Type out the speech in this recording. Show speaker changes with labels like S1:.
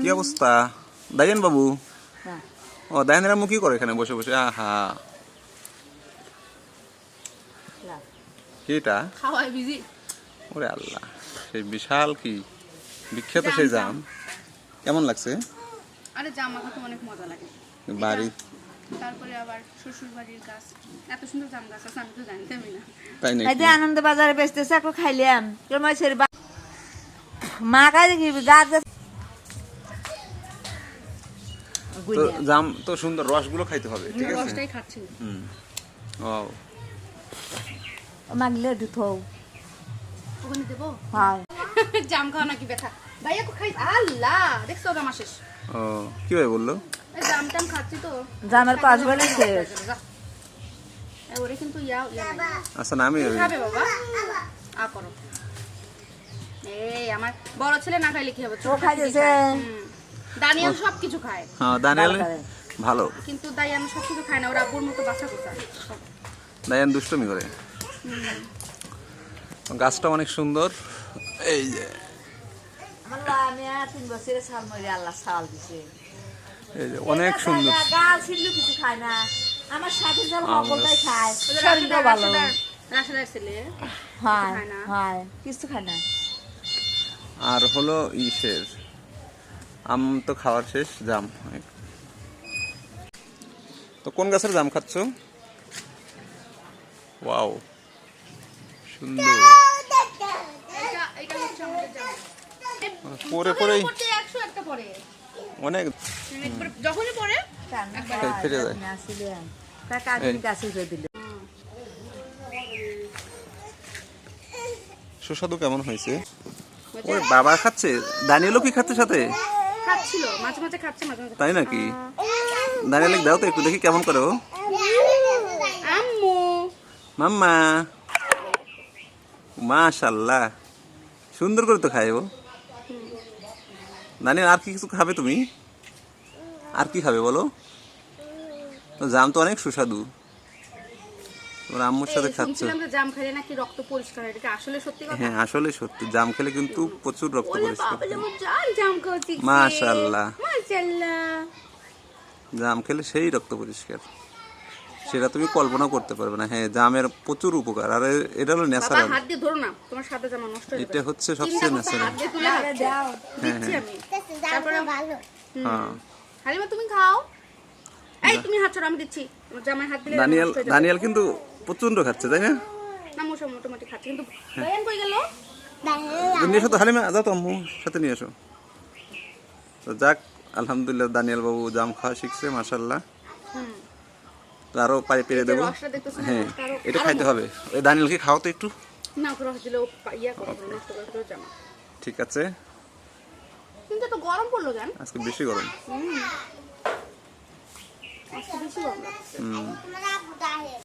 S1: কি অবস্থা? দাইয়ান বাবু?
S2: হ্যাঁ।
S1: ও দাইয়ানেরা মুখ কি করে এখানে বসে বসে? আহা।
S2: না।
S1: কি এটা?
S3: খাওয়াই বিজি
S1: ওরে আল্লাহ সেই বিশাল কি বিখ্যাত সেই
S3: জাম।
S1: কেমন লাগছে?
S3: আরে জাম মাখাতে অনেক মজা লাগে।
S1: বাড়ি।
S3: তারপরে আবার শ্বশুর বাড়ির গাছ। এত সুন্দর জাম গাছ আছে আমি তো জানতামই না।
S1: তাই
S2: এই যে আনন্দ বাজারে বেচতেছে একটু খাইলাম মাছের মা খাই দেখি গাছ
S1: তো জাম তো সুন্দর রসগুলো খাইতে হবে ঠিক আছে?
S3: রসটাই খাচ্ছি।
S1: হুম। ও
S2: মাগলে দুথো
S3: ওখানে দেবো?
S2: হয়
S3: জাম খাওয়া নাকি ব্যথা? ভাইয়া কো খাই। আল্লাহ দেখছ জামা শেষ।
S1: ও কি ভাই বলল?
S3: জাম টাম খাচ্ছি তো।
S2: জামের পাঁচ বেলা শেষ।
S3: এই ওরে কিন্তু ইয়া ইয়া
S1: আচ্ছা না আমি
S3: খাবে বাবা? আ করো। এই আমার বড় ছেলে না খাইলে কি হবে? ছোট
S2: খাইতেছে।
S3: দানিয়াল সব কিছু খায়।
S1: হ্যাঁ দানিয়াল
S2: ভালো
S1: ভালো।
S3: কিন্তু দাইয়ান সব কিছু খায় না ওরা আব্বুর মতো কোথায়?
S1: দায়ান দুষ্টমি করে। গাছটা অনেক সুন্দর। এই যে।
S2: আমার লামিয়া তিন বছরে সাল মরে আল্লাহ সাল দিছে।
S1: এই যে অনেক সুন্দর।
S2: গাল ছিল কিছু খায় না। আমার সাথে ভালো। হয়। হয়
S1: আর হলো ইসের। আম তো খাওয়ার শেষ জাম। তো কোন গাছের জাম খাচ্ছ? ওয়াও সুন্দর। পরে পরেই। অনেক।
S3: একবার যখনই পরে
S1: ফে- যায়। সুস্বাদু কেমন হয়েছে? ওই বাবা খাচ্ছে? দানিয়েলও কি খাচ্ছে সাথে?
S3: খাচ্ছিল মাঝে মাঝে খাচ্ছে মাঝে মাঝে
S1: তাই নাকি? দানিয়েল দাও তো একটু দেখি কেমন করে। ও
S3: আম্মু।
S1: মাম্মা। মাশাল্লাহ। সুন্দর করে তো খায় ও। দানিয়েল আর কি কিছু খাবে তুমি? আর কি খাবে বলো? তো জাম তো অনেক সুস্বাদু। তোমার আম্মুর সাথে খাচ্ছ।
S3: জাম নাকি রক্ত পরিষ্কার হয় এটা আসলে সত্যি কথা?
S1: হ্যাঁ আসলে সত্যি। জাম খেলে কিন্তু প্রচুর রক্ত পরিষ্কার হয়।
S3: জাম জাম খাচ্ছি
S1: মাশাআল্লাহ।
S3: মাশাআল্লাহ।
S1: জাম খেলে সেই রক্ত পরিষ্কার। সেটা তুমি কল্পনা করতে পারবে না। হ্যাঁ জামের প্রচুর উপকার। আর এটা হলো
S3: বাবা
S1: ন্যাচারাল।
S3: হাত দিয়ে ধরো না তোমার সাথে জামা নষ্ট হয়ে
S1: এটা হচ্ছে সবচেয়ে ন্যাচারাল।
S3: হাত দিয়ে তুলে
S2: দাও
S3: দিচ্ছি আমি। তারপরে
S1: হ্যাঁ।
S3: হালিমা তুমি খাও। এই তুমি হাত ছড়ো আমি দিচ্ছি। জামায় হাত দিলে
S1: দানিয়াল
S3: হয়ে।
S1: দানিয়াল কিন্তু প্রচণ্ড খাচ্ছে তাই না?
S3: না মোটা মোটামুটি খাচ্ছে। কিন্তু। বায়ান কই গেল?
S1: তো নিয়ে এসো তো হালিমা যাও তো আম্মু সাথে নিয়ে এসো। তো যাক আলহামদুলিল্লাহ দানিয়াল বাবু জাম খাওয়া শিখছে মাসাল্লাহ
S3: হুম
S1: তো আরও পায়ে পেরে দেবো। হ্যাঁ এটা খাইতে হবে। ওই দানিয়ালকে খাও তো একটু। ঠিক আছে।
S3: কিন্তু তো গরম পড়ল কেন?
S1: আজকে বেশি গরম। হুম।